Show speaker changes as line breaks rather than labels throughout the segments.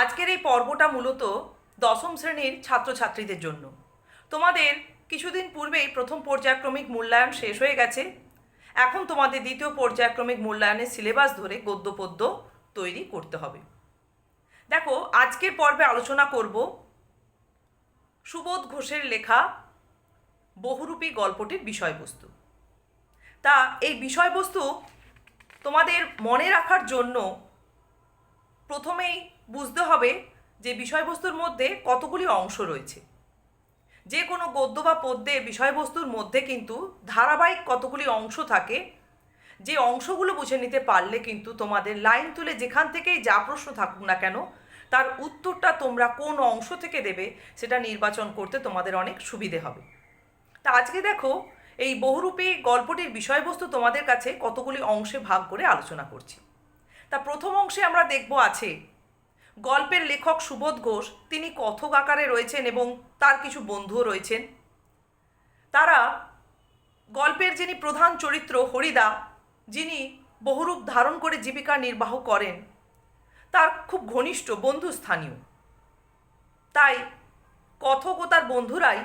আজকের এই পর্বটা মূলত দশম শ্রেণির ছাত্রছাত্রীদের জন্য। তোমাদের কিছুদিন পূর্বেই প্রথম পর্যায়ক্রমিক মূল্যায়ন শেষ হয়ে গেছে। এখন তোমাদের দ্বিতীয় পর্যায়ক্রমিক মূল্যায়নের সিলেবাস ধরে গদ্য পদ্য তৈরি করতে হবে। দেখো, আজকের পর্বে আলোচনা করব সুবোধ ঘোষের লেখা বহুরূপী গল্পটির বিষয়বস্তু। তা এই বিষয়বস্তু তোমাদের মনে রাখার জন্য প্রথমেই বুঝতে হবে যে বিষয়বস্তুর মধ্যে কতগুলি অংশ রয়েছে। যে কোনো গদ্য বা পদ্যের বিষয়বস্তুর মধ্যে কিন্তু ধারাবাহিক কতগুলি অংশ থাকে, যে অংশগুলো বুঝে নিতে পারলে কিন্তু তোমাদের লাইন তুলে যেখান থেকেই যা প্রশ্ন থাকুক না কেন, তার উত্তরটা তোমরা কোন অংশ থেকে দেবে সেটা নির্বাচন করতে তোমাদের অনেক সুবিধে হবে। তা আজকে দেখো, এই বহুরূপী গল্পটির বিষয়বস্তু তোমাদের কাছে কতগুলি অংশে ভাগ করে আলোচনা করছি। তা প্রথম অংশে আমরা দেখব আছে গল্পের লেখক সুবোধ ঘোষ, তিনি কথক আকারে রয়েছেন এবং তার কিছু বন্ধুও রয়েছেন। তারা গল্পের যিনি প্রধান চরিত্র হরিদা, যিনি বহুরূপ ধারণ করে জীবিকা নির্বাহ করেন, তার খুব ঘনিষ্ঠ বন্ধু স্থানীয়। তাই কথক ও তার বন্ধুরাই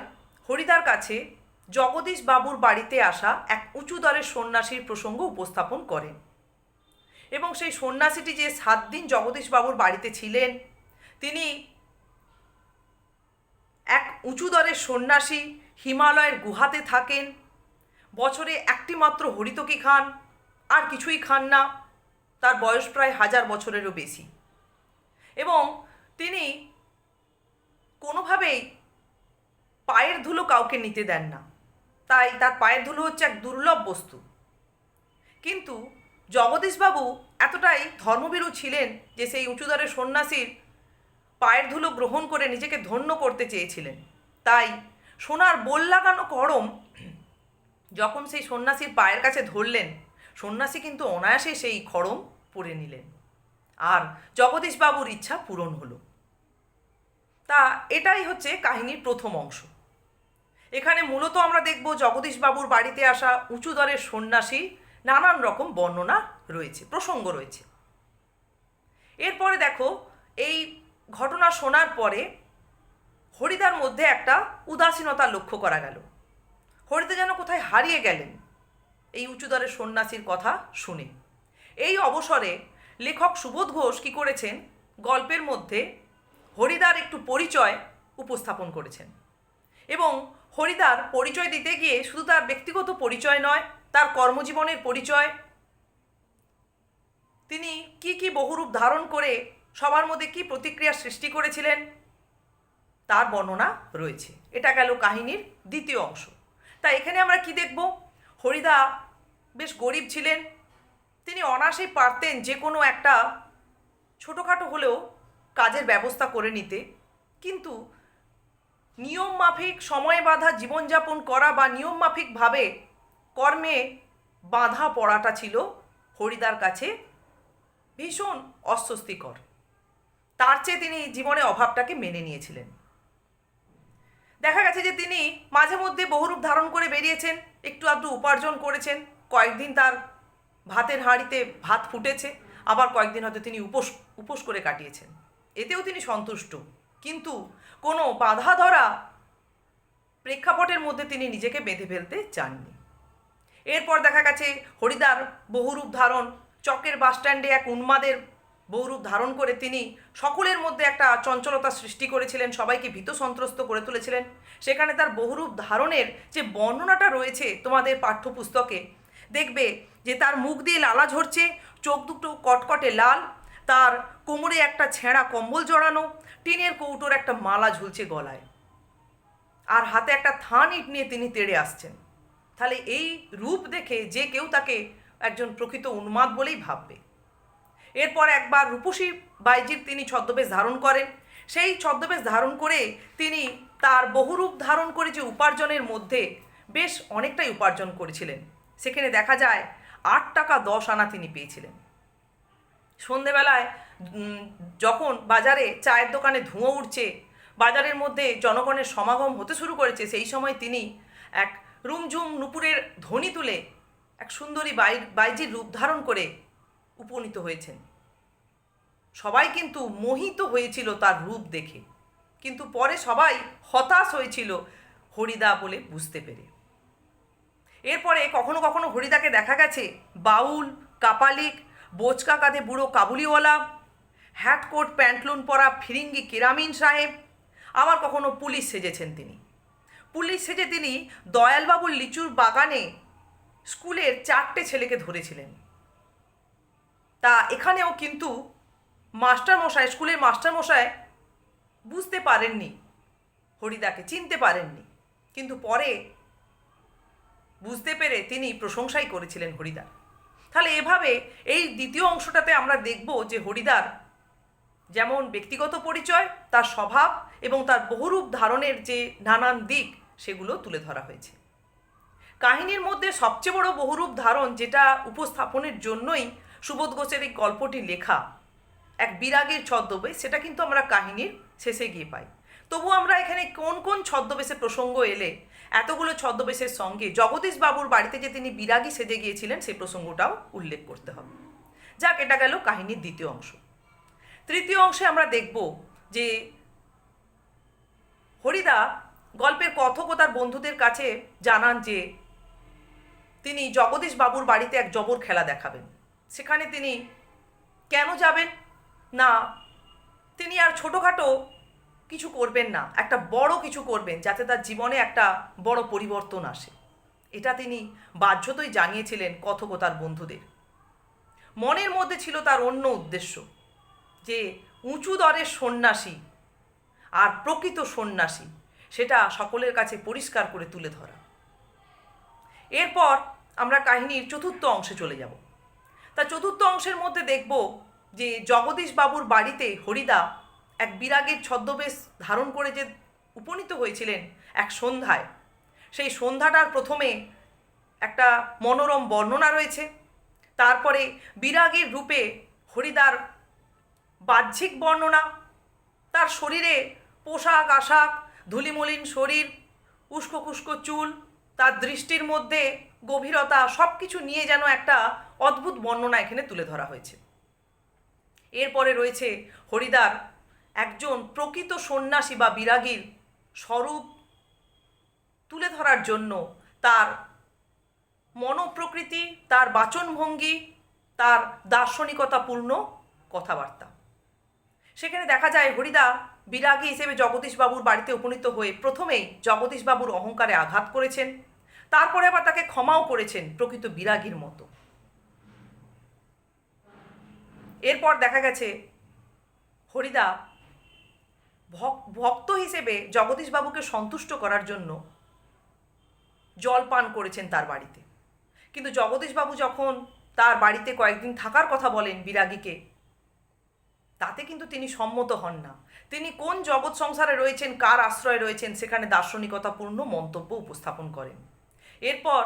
হরিদার কাছে জগদীশ বাবুর বাড়িতে আসা এক উঁচু দরের সন্ন্যাসীর প্রসঙ্গ উপস্থাপন করেন। এবং সেই সন্ন্যাসীটি যে সাত দিন জগদীশবাবুর বাড়িতে ছিলেন, তিনি এক উঁচু দরের সন্ন্যাসী, হিমালয়ের গুহাতে থাকেন, বছরে একটি মাত্র হরিতকি খান, আর কিছুই খান না, তার বয়স প্রায় হাজার বছরেরও বেশি। এবং তিনি কোনোভাবেই পায়ের ধুলো কাউকে নিতে দেন না, তাই তার পায়ের ধুলো হচ্ছে এক দুর্লভ বস্তু। কিন্তু জগদীশবাবু এতটাই ধর্মভীরু ছিলেন যে সেই উঁচুদরের সন্ন্যাসীর পায়ের ধুলো গ্রহণ করে নিজেকে ধন্য করতে চেয়েছিলেন। তাই সোনার বোল লাগানো করম যখন সেই সন্ন্যাসীর পায়ের কাছে ধরলেন, সন্ন্যাসী কিন্তু অনায়াসে সেই খড়ম পরে নিলেন। আর জগদীশবাবুর ইচ্ছা পূরণ হলো। তা এটাই হচ্ছে কাহিনীর প্রথম অংশ। এখানে মূলত আমরা দেখব জগদীশবাবুর বাড়িতে আসা উঁচু দরের সন্ন্যাসী নানান রকম বর্ণনা রয়েছে, প্রসঙ্গ রয়েছে। এরপরে দেখো, এই ঘটনা শোনার পরে হরিদার মধ্যে একটা উদাসীনতা লক্ষ্য করা গেল। হরিদা যেন কোথায় হারিয়ে গেলেন, এই উঁচুদরের সন্ন্যাসীর কথা শুনে। এই অবসরে লেখক সুবোধ ঘোষ কী করেছেন? গল্পের মধ্যে হরিদার একটু পরিচয় উপস্থাপন করেছেন। এবং হরিদার পরিচয় দিতে গিয়ে শুধু তার ব্যক্তিগত পরিচয় নয় তার কর্মজীবনের পরিচয়। তিনি কি কি বহুরূপ ধারণ করে সবার মধ্যে কি প্রতিক্রিয়া সৃষ্টি করেছিলেন, তার বর্ণনা রয়েছে। এটা গেল কাহিনীর দ্বিতীয় অংশ। তা এখানে আমরা কি দেখব? হরিদা বেশ গরিব ছিলেন। তিনি অনায়াসেই পারতেন যে কোনো একটা ছোটোখাটো হলেও কাজের ব্যবস্থা করে নিতে। কিন্তু নিয়ম মাফিক সময় বাঁধা জীবনযাপন করা বা নিয়ম মাফিকভাবে কর্মে বাঁধা পড়াটা ছিল হরিদার কাছে ভীষণ অস্বস্তিকর। তার চেয়ে তিনি জীবনে অভাবটাকে মেনে নিয়েছিলেন। দেখা গেছে যে তিনি মাঝে মধ্যে বহুরূপ ধারণ করে বেরিয়েছেন, একটু আধটু উপার্জন করেছেন, কয়েকদিন তার ভাতের হাঁড়িতে ভাত ফুটেছে, আবার কয়েকদিন হয়তো তিনি উপোস উপোস করে কাটিয়েছেন। এতেও তিনি সন্তুষ্ট। কিন্তু কোনো বাধা ধরা প্রেক্ষাপটের মধ্যে তিনি নিজেকে বেঁধে ফেলতে চাননি। এরপর দেখা গেছে হরিদার বহুরূপ ধারণ, চকের বাসস্ট্যান্ডে এক উন্মাদের বহুরূপ ধারণ করে তিনি সকলের মধ্যে একটা চঞ্চলতা সৃষ্টি করেছিলেন, সবাইকে ভীত সন্ত্রস্ত করে তুলেছিলেন। সেখানে তার বহুরূপ ধারণের যে বর্ণনাটা রয়েছে তোমাদের পাঠ্যপুস্তকে, দেখবে যে তার মুখ দিয়ে লালা ঝরছে, চোখ দুটো কটকটে লাল, তার কোমরে একটা ছেঁড়া কম্বল জড়ানো, টিনের কৌটোর একটা মালা ঝুলছে গলায়। আর হাতে একটা থান ইট নিয়ে তিনি তেড়ে আসছেন। তাহলে এই রূপ দেখে যে কেউ তাকে একজন প্রকৃত উন্মাদ বলেই ভাববে। এরপর একবার রূপসী বাইজির তিনি ছদ্মবেশ ধারণ করেন। সেই ছদ্মবেশ ধারণ করে তিনি তার বহুরূপ ধারণ করে যে উপার্জনের মধ্যে বেশ অনেকটাই উপার্জন করেছিলেন। সেখানে দেখা যায় আট টাকা দশ আনা তিনি পেয়েছিলেন। সন্ধেবেলায় যখন বাজারে চায়ের দোকানে ধুঁয়ো উঠছে, বাজারের মধ্যে জনগণের সমাগম হতে শুরু করেছে, সেই সময় তিনি এক রুমঝুম নুপুরের ধ্বনি তুলে এক সুন্দরী বাই বাইজির রূপ ধারণ করে উপনীত হয়েছেন। সবাই কিন্তু মোহিত হয়েছিল তার রূপ দেখে, কিন্তু পরে সবাই হতাশ হয়েছিল হরিদা বলে বুঝতে পেরে। এরপরে কখনো কখনো হরিদাকে দেখা গেছে বাউল, কাপালিক, বোচকা কাঁধে বুড়ো কাবুলিওয়ালা হ্যাট কোট প্যান্টলুন পরা ফিরিঙ্গি কেরামিন সাহেব, আবার কখনো পুলিশ সেজেছেন তিনি। পুলিশ সেজে তিনি দয়ালবাবুর লিচুর বাগানে স্কুলের চারটে ছেলেকে ধরেছিলেন। তা এখানেও কিন্তু মাস্টারমশাই, স্কুলের মাস্টারমশাই বুঝতে পারেননি, হরিদাকে চিনতে পারেননি। কিন্তু পরে বুঝতে পেরে তিনি প্রশংসাই করেছিলেন হরিদার। তাহলে এভাবে এই দ্বিতীয় অংশটাতে আমরা দেখব যে হরিদার যেমন ব্যক্তিগত পরিচয়, তার স্বভাব এবং তার বহুরূপ ধারণের যে নানান দিক, সেগুলো তুলে ধরা হয়েছে। কাহিনীর মধ্যে সবচেয়ে বড় বহুরূপ ধারণ যেটা উপস্থাপনের জন্যই সুবোধ ঘোষের এই গল্পটি লেখা, এক বিরাগের ছদ্মবেশ, সেটা কিন্তু আমরা কাহিনীর শেষে গিয়ে পাই। তবু আমরা এখানে কোন কোন ছদ্মবেশের প্রসঙ্গ এলে, এতগুলো ছদ্মবেশের সঙ্গে জগদীশ বাবুর বাড়িতে যে তিনি বিরাগী সেজে গিয়েছিলেন সেই প্রসঙ্গটাও উল্লেখ করতে হবে। যাক, এটা গেল কাহিনীর দ্বিতীয় অংশ। তৃতীয় অংশে আমরা দেখব যে হরিদা গল্পের কথক তার বন্ধুদের কাছে জানান যে তিনি জগদীশ বাবুর বাড়িতে এক জবর খেলা দেখাবেন। সেখানে তিনি কেন যাবেন? না, তিনি আর ছোটোখাটো কিছু করবেন না, একটা বড় কিছু করবেন যাতে তার জীবনে একটা বড় পরিবর্তন আসে। এটা তিনি বাধ্যতই জানিয়েছিলেন কথক তার বন্ধুদের। মনের মধ্যে ছিল তার অন্য উদ্দেশ্য। যে উঁচু দরের সন্ন্যাসী আর প্রকৃত সন্ন্যাসী, সেটা সকলের কাছে পরিষ্কার করে তুলে ধরা। এরপর আমরা কাহিনীর চতুর্থ অংশে চলে যাব। তা চতুর্থ অংশের মধ্যে দেখব যে জগদীশ বাবুর বাড়িতে হরিদা এক বিরাগের ছদ্মবেশ ধারণ করে যে উপনীত হয়েছিলেন এক সন্ধ্যায়। সেই সন্ধ্যাটার প্রথমে একটা মনোরম বর্ণনা রয়েছে। তারপরে বিরাগের রূপে হরিদার বাহ্যিক বর্ণনা। তার শরীরে পোশাক, আশাক, ধুলিমলিন শরীর উস্কো খুস্কো চুল, তার দৃষ্টির মধ্যে গভীরতা সব কিছু নিয়ে যেন একটা অদ্ভুত বর্ণনা এখানে তুলে ধরা হয়েছে। এরপরে রয়েছে হরিদার, একজন প্রকৃত সন্ন্যাসী বা বিরাগীর স্বরূপ তুলে ধরার জন্য তার মনোপ্রকৃতি, তার বাচনভঙ্গি, তার দার্শনিকতাপূর্ণ কথাবার্তা। সেখানে দেখা যায় হরিদা বিরাগী হিসেবে জগদীশবাবুর বাড়িতে উপনীত হয়ে প্রথমেই জগদীশবাবুর অহংকারে আঘাত করেছেন। তারপরে আবার তাকে ক্ষমাও করেছেন প্রকৃত বিরাগীর মতো। এরপর দেখা গেছে হরিদা ভক- ভক্ত হিসেবে জগদীশবাবুকে সন্তুষ্ট করার জন্য জল পান করেছেন তার বাড়িতে। কিন্তু জগদীশবাবু যখন তার বাড়িতে কয়েকদিন থাকার কথা বলেন বিরাগীকে তাতে কিন্তু তিনি সম্মত হন না। তিনি কোন জগৎ সংসারে রয়েছেন, কার আশ্রয়ে রয়েছেন, সেখানে দার্শনিকতাপূর্ণ মন্তব্য উপস্থাপন করেন। এরপর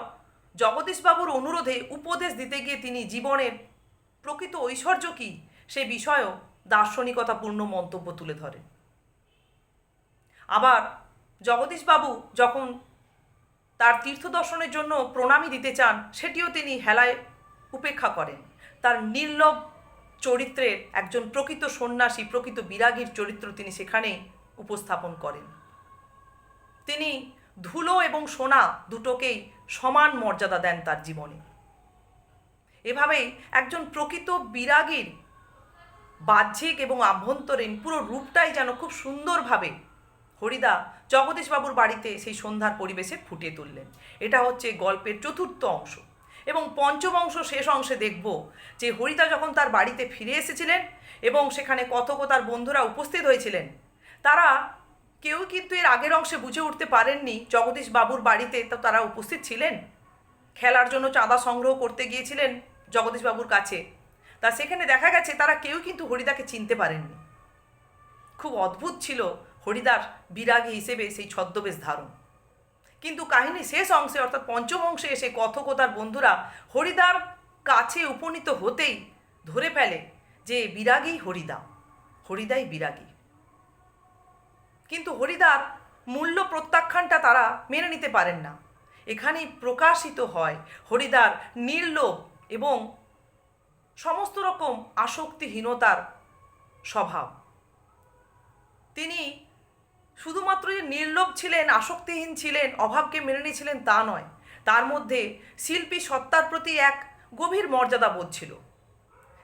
জগদীশবাবুর অনুরোধে উপদেশ দিতে গিয়ে তিনি জীবনের প্রকৃত ঐশ্বর্য কী, সে বিষয়েও দার্শনিকতাপূর্ণ মন্তব্য তুলে ধরেন। আবার জগদীশবাবু যখন তার তীর্থ দর্শনের জন্য প্রণামী দিতে চান, সেটিও তিনি হেলায় উপেক্ষা করেন। তার নির্লভ চরিত্রের একজন প্রকৃত সন্ন্যাসী, প্রকৃত বিরাগীর চরিত্র তিনি সেখানে উপস্থাপন করেন। তিনি ধুলো এবং সোনা দুটোকেই সমান মর্যাদা দেন তার জীবনে। এভাবেই একজন প্রকৃত বিরাগীর বাহ্যিক এবং আভ্যন্তরীণ পুরো রূপটাই যেন খুব সুন্দরভাবে হরিদা জগদীশবাবুর বাড়িতে সেই সন্ধ্যার পরিবেশে ফুটিয়ে তুললেন। এটা হচ্ছে গল্পের চতুর্থ অংশ। এবং পঞ্চম অংশ শেষ অংশে দেখব যে হরিদা যখন তার বাড়িতে ফিরে এসেছিলেন এবং সেখানে কথক তার বন্ধুরা উপস্থিত হয়েছিলেন, তারা কেউ কিন্তু এর আগের অংশে বুঝে উঠতে পারেননি জগদীশ বাবুর বাড়িতে তো তারা উপস্থিত ছিলেন। খেলার জন্য চাঁদা সংগ্রহ করতে গিয়েছিলেন জগদীশবাবুর কাছে। তা সেখানে দেখা গেছে তারা কেউ কিন্তু হরিদাকে চিনতে পারেননি। খুব অদ্ভুত ছিল হরিদার বিরাগী হিসেবে সেই ছদ্মবেশ ধারণ। কিন্তু কাহিনী শেষ অংশে, অর্থাৎ পঞ্চম অংশে এসে কথক ও তার বন্ধুরা হরিদার কাছে উপনীত হতেই ধরে ফেলে যে বিরাগী হরিদা, হরিদাই বিরাগী। কিন্তু হরিদার মূল্য প্রত্যাখ্যানটা তারা মেনে নিতে পারেন না। এখানেই প্রকাশিত হয় হরিদার নির্লোভ এবং সমস্ত রকম আসক্তিহীনতার স্বভাব। তিনি শুধুমাত্র যে নির্লোভ ছিলেন, আসক্তিহীন ছিলেন, অভাবকে মেনে নিয়েছিলেন তা নয়। তার মধ্যে শিল্পী সত্তার প্রতি এক গভীর মর্যাদা বোধ ছিল।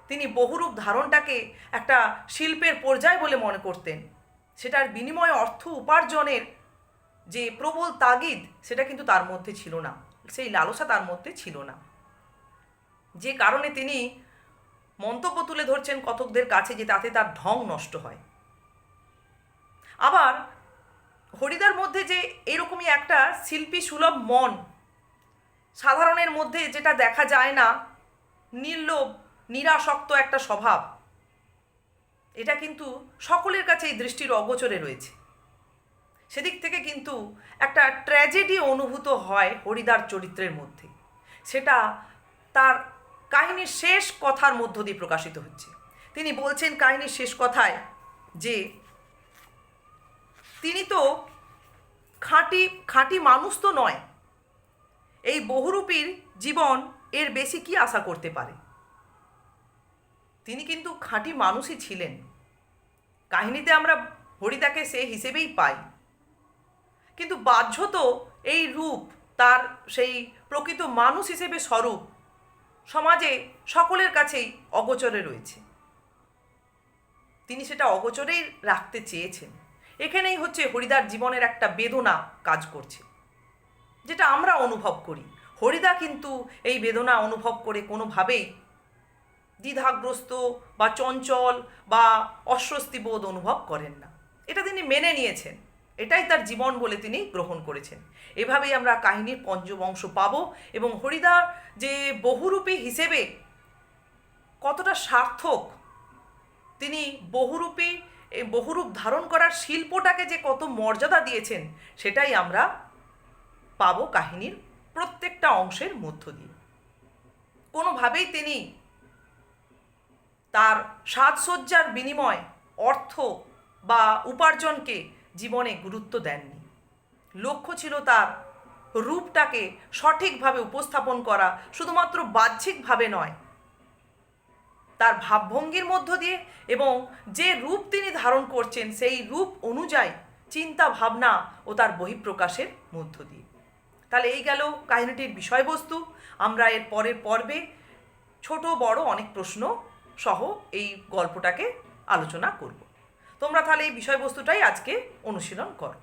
তিনি বহুরূপ ধারণটাকে একটা শিল্পের পর্যায় বলে মনে করতেন। সেটার বিনিময়ে অর্থ উপার্জনের যে প্রবল তাগিদ, সেটা কিন্তু তার মধ্যে ছিল না। সেই লালসা তার মধ্যে ছিল না। যে কারণে তিনি মন্তব্য তুলে ধরছেন কতকদের কাছে যে তাতে তার ঢং নষ্ট হয়। আবার হরিদার মধ্যে যে এরকমই একটা শিল্পী সুলভ মন, সাধারণের মধ্যে যেটা দেখা যায় না, নির্লোভ, নিরাসক্ত একটা স্বভাব, এটা কিন্তু সকলের কাছে এই দৃষ্টির অগোচরে রয়েছে। সেদিক থেকে কিন্তু একটা ট্র্যাজেডি অনুভূত হয় হরিদার চরিত্রের মধ্যে। সেটা তার কাহিনীর শেষ কথার মধ্য দিয়ে প্রকাশিত হচ্ছে। তিনি বলছেন কাহিনীর শেষ কথায় যে তিনি তো খাঁটি খাঁটি মানুষ তো নয়। এই বহুরূপীর জীবন এর বেশি কি আশা করতে পারে? তিনি কিন্তু খাঁটি মানুষই ছিলেন। কাহিনীতে আমরা হরিদাকে সে হিসেবেই পাই। কিন্তু বাহ্য তো এই রূপ, তার সেই প্রকৃত মানুষ হিসেবে স্বরূপ সমাজে সকলের কাছেই অগোচরে রয়েছে। তিনি সেটা অগোচরেই রাখতে চেয়েছেন। এখানেই হচ্ছে হরিদার জীবনের একটা বেদনা কাজ করছে। যেটা আমরা অনুভব করি। হরিদা কিন্তু এই বেদনা অনুভব করে কোনোভাবেই দ্বিধাগ্রস্ত বা চঞ্চল বা অস্বস্তি বোধ অনুভব করেন না। এটা তিনি মেনে নিয়েছেন। এটাই তার জীবন বলে তিনি গ্রহণ করেছেন। এভাবেই আমরা কাহিনীর পঞ্চবংশ পাব এবং হরিদার যে বহুরূপী হিসেবে কতটা সার্থক, তিনি বহুরূপী এই বহুরূপ ধারণ করার শিল্পটাকে যে কত মর্যাদা দিয়েছেন, সেটাই আমরা পাবো কাহিনীর প্রত্যেকটা অংশের মধ্য দিয়ে। কোনোভাবেই তিনি তার সাজসজ্জার বিনিময় অর্থ বা উপার্জনকে জীবনে গুরুত্ব দেননি। লক্ষ্য ছিল তার রূপটাকে সঠিকভাবে উপস্থাপন করা শুধুমাত্র বাহ্যিকভাবে নয় তার ভাবভঙ্গির মধ্য দিয়ে এবং যে রূপ তিনি ধারণ করছেন, সেই রূপ অনুযায়ী চিন্তা ভাবনা ও তার বহিঃপ্রকাশের মধ্য দিয়ে। তাহলে এই গেল কাহিনীটির বিষয়বস্তু। আমরা এর পরের পর্বে ছোট, বড় অনেক প্রশ্ন সহ এই গল্পটাকে আলোচনা করব। তোমরা তাহলে এই বিষয়বস্তুটাই আজকে অনুশীলন করো।